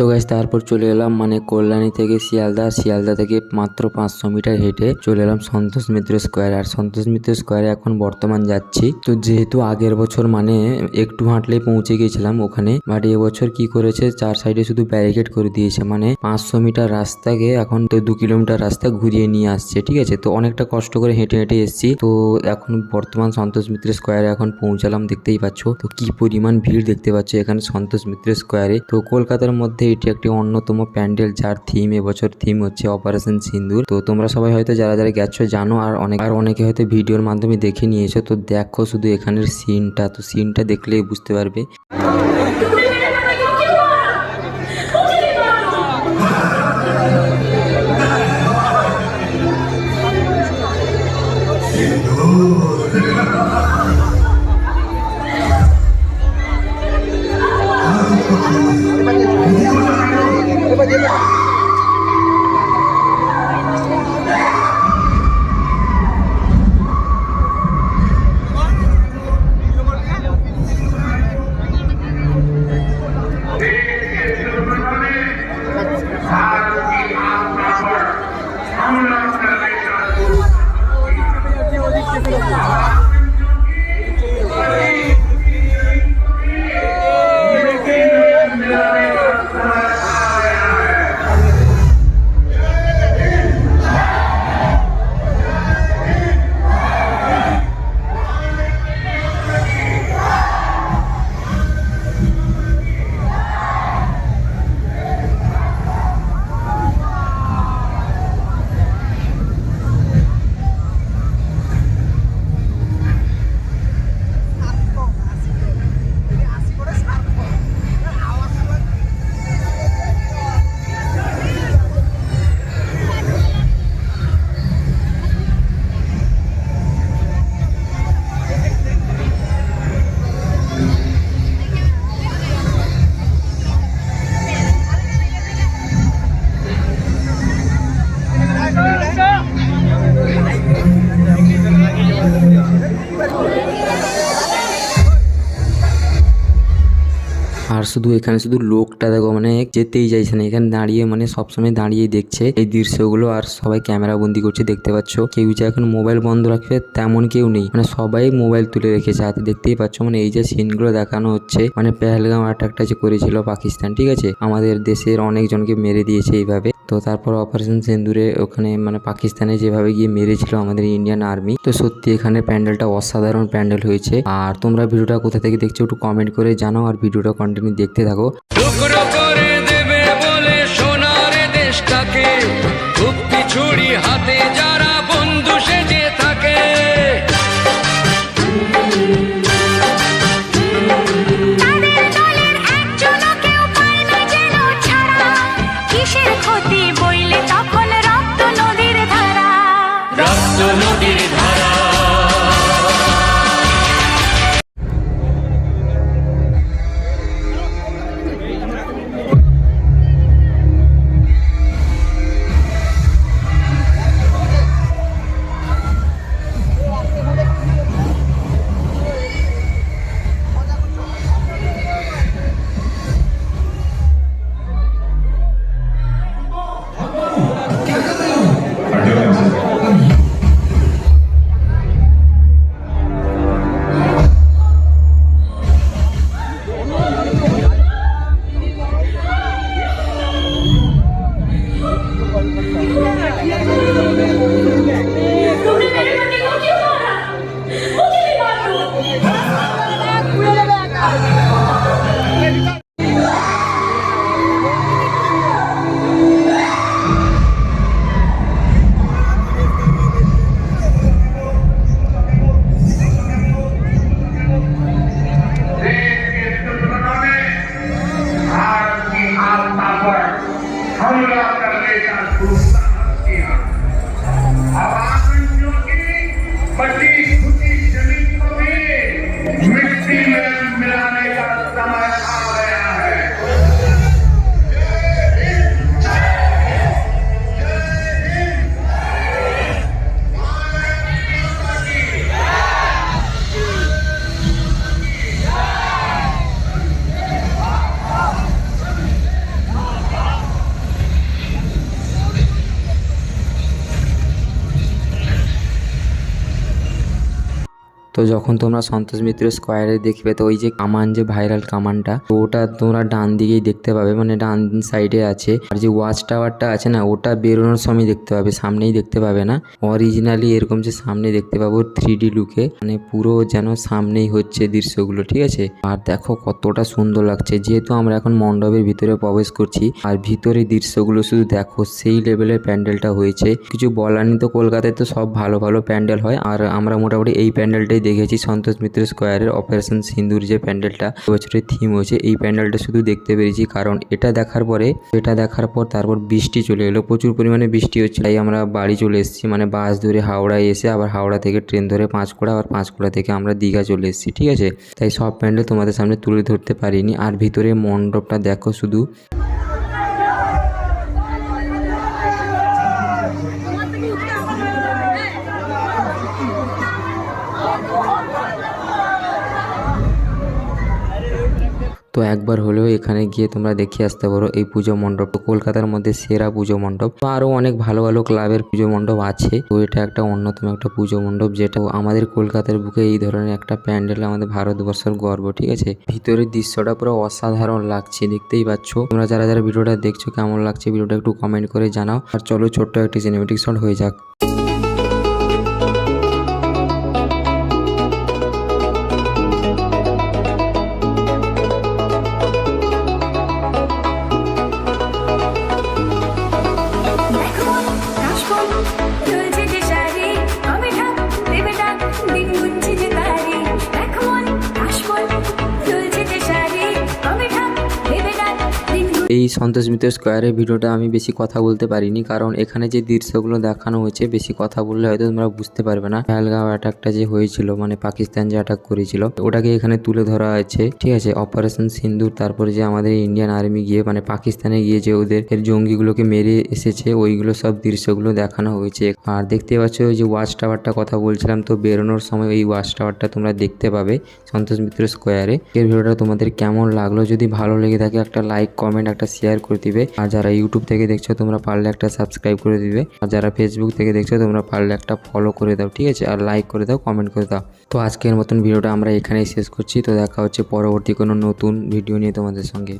তো গাছ তারপর চলে এলাম মানে কল্যাণী থেকে শিয়ালদা। শিয়ালদা থেকে মাত্র পাঁচশো মিটার হেঁটে চলে এলাম সন্তোষ মিত্র স্কোয়ার। আর সন্তোষ মিত্র স্কোয়ারে এখন বর্তমান যাচ্ছি। তো যেহেতু আগের বছর মানে একটু হাঁটলেই পৌঁছে গিয়েছিলাম ওখানে বাট এবছর কি করেছে, চার সাইডে শুধু ব্যারিকেড করে দিয়েছে। মানে পাঁচশো মিটার রাস্তাকে এখন তো দু কিলোমিটার রাস্তা ঘুরিয়ে নিয়ে আসছে, ঠিক আছে? তো অনেকটা কষ্ট করে হেঁটে হেঁটে এসেছি। তো এখন বর্তমান সন্তোষ মিত্র স্কোয়ারে এখন পৌঁছালাম, দেখতেই পাচ্ছ। তো কি পরিমাণ ভিড় দেখতে পাচ্ছ এখানে সন্তোষ মিত্র স্কোয়ারে। তো কলকাতার মধ্যে এটি একটি অন্যতম প্যান্ডেল যার থিম এবছর থিম হচ্ছে অপারেশন সিন্দুর। তো তোমরা সবাই হয়তো যারা যারা গেছো জানো আর অনেক আর অনেকে হয়তো ভিডিওর মাধ্যমে দেখে নিয়েছো। তো দেখো শুধু এখানের সিনটা তো সিনটা দেখলেই বুঝতে পারবে। শুধু এখানে শুধু লোকটা দেখো মানে যেতেই চাইছে না। এখানে দাঁড়িয়ে মানে সবসময় দাঁড়িয়ে দেখছে এই দৃশ্যগুলো। আর সবাই ক্যামেরা বন্দি করছে, দেখতে পাচ্ছ? কেউ যে এখন মোবাইল বন্ধ রাখবে, তেমন কেউ নেই। মানে সবাই মোবাইল তুলে রেখেছে হাতে। দেখতেই পাচ্ছ? মানে এই যে সিনগুলো দেখানো হচ্ছে মানে পেহেলগাম অ্যাটাকটা যে করেছিল পাকিস্তান, ঠিক আছে? আমাদের দেশের অনেকজনকে মেরে দিয়েছে এইভাবে। তো তারপর অপারেশন সেন্দুরে ওখানে মানে পাকিস্তানে যেভাবে গিয়ে মেরেছিল আমাদের ইন্ডিয়ান আর্মি তো সত্যি এখানে প্যান্ডেলটা অসাধারণ প্যান্ডেল হয়েছে। আর তোমরা ভিডিওটা কোথা থেকে দেখছ একটু কমেন্ট করে জানাও, আর ভিডিওটা কন্টিনিউ দেখতে থাকো। তো যখন তোমরা সন্তোষ মিত্র স্কোয়ারে দেখবে, তো ওই যে কামান যে ভাইরাল কামানটা, তো ওটা তোমরা ডান দিকেই দেখতে পাবে মানে ডান সাইডে আছে। আর যে ওয়াচ টাওয়ারটা আছে না, ওটা বেরোনোর সময় দেখতে পাবে, সামনেই দেখতে পাবে না। অরিজিনালি এরকম যে সামনে দেখতে পাবো থ্রি ডি লুকে মানে পুরো যেন সামনেই হচ্ছে দৃশ্যগুলো, ঠিক আছে? আর দেখো কতটা সুন্দর লাগছে, যেহেতু আমরা এখন মণ্ডপের ভিতরে প্রবেশ করছি, আর ভিতরে দৃশ্যগুলো শুধু দেখো, সেই লেভেলের প্যান্ডেলটা হয়েছে। কিছু বলার তো, কলকাতায় তো সব ভালো ভালো প্যান্ডেল হয়, আর আমরা মোটামুটি এই প্যান্ডেলটাই দেখেছি সন্তোষ মিত্র স্কোয়ারের অপারেশন সিন্দুর যে প্যান্ডেলটা বছরের থিম হয়েছে। এই প্যান্ডেলটা শুধু দেখতে পেরেছি কারণ এটা দেখার পরে, এটা দেখার পর তারপর বৃষ্টি চলে এলো। প্রচুর পরিমাণে বৃষ্টি হচ্ছে। তাই আমরা বাড়ি চলে এসেছি মানে বাস ধরে হাওড়ায় এসে আবার হাওড়া থেকে ট্রেন ধরে পাঁচকুড়া, আবার পাঁচকুড়া থেকে আমরা দীঘা চলে এসেছি, ঠিক আছে? তাই সব প্যান্ডেল তোমাদের সামনে তুলে ধরতে পারিনি। আর ভিতরে মণ্ডপটা দেখো শুধু। তো একবার হলেও এখানে গিয়ে তোমরা দেখে আসতে পারো এই পুজো মণ্ডপ। কলকাতার মধ্যে সেরা পুজো মণ্ডপ। তো আরও অনেক ভালো ভালো ক্লাবের পুজো মণ্ডপ আছে। তো এটা একটা অন্যতম একটা পুজো মণ্ডপ যেটা আমাদের কলকাতার বুকে এই ধরনের একটা প্যান্ডেল আমাদের ভারতবর্ষের গর্ব, ঠিক আছে? ভিতরের দৃশ্যটা পুরো অসাধারণ লাগছে, দেখতেই পাচ্ছ। তোমরা যারা যারা ভিডিওটা দেখছ, কেমন লাগছে ভিডিওটা একটু কমেন্ট করে জানাও। আর চলো ছোট্ট একটি সিনেমেটিক শট হয়ে যাক। এই সন্তোষ মিত্র স্কোয়ারের ভিডিওটা আমি বেশি কথা বলতে পারিনি, কারণ এখানে যে দৃশ্যগুলো দেখানো হয়েছে, বেশি কথা বললে হয়তো তোমরা বুঝতে পারবে না। পেহেলগাঁও অ্যাটাকটা যে হয়েছিল মানে পাকিস্তান যে অ্যাটাক করেছিল, ওটাকে এখানে তুলে ধরা হয়েছে। ঠিক আছে অপারেশন সিন্দুর, তারপরে যে আমাদের ইন্ডিয়ান আর্মি গিয়ে মানে পাকিস্তানে গিয়ে যে ওদের জঙ্গিগুলোকে মেরে এসেছে, ওইগুলো সব দৃশ্যগুলো দেখানো হয়েছে। আর দেখতে পাচ্ছ, ওই যে ওয়াচ টাওয়ারটা কথা বলছিলাম তো, বেরোনোর সময় ওই ওয়াচ টাওয়ারটা তোমরা দেখতে পাবে সন্তোষ মিত্র স্কোয়ারে। এর ভিডিওটা তোমাদের কেমন লাগল? যদি ভালো লেগে থাকে, একটা লাইক কমেন্ট একটা শেয়ার করে দিবে। আর যারা ইউটিউব থেকে দেখছ, তোমরা পারলে একটা সাবস্ক্রাইব করে দিবে। আর যারা ফেসবুক থেকে দেখছ, তোমরা পারলে একটা ফলো করে দাও, ঠিক আছে? আর লাইক করে দাও কমেন্ট করে দাও। তো আজকের মতন ভিডিওটা আমরা এখানেই শেষ করছি। তো দেখা হচ্ছে পরবর্তী কোনো নতুন ভিডিও নিয়ে তোমাদের সঙ্গে।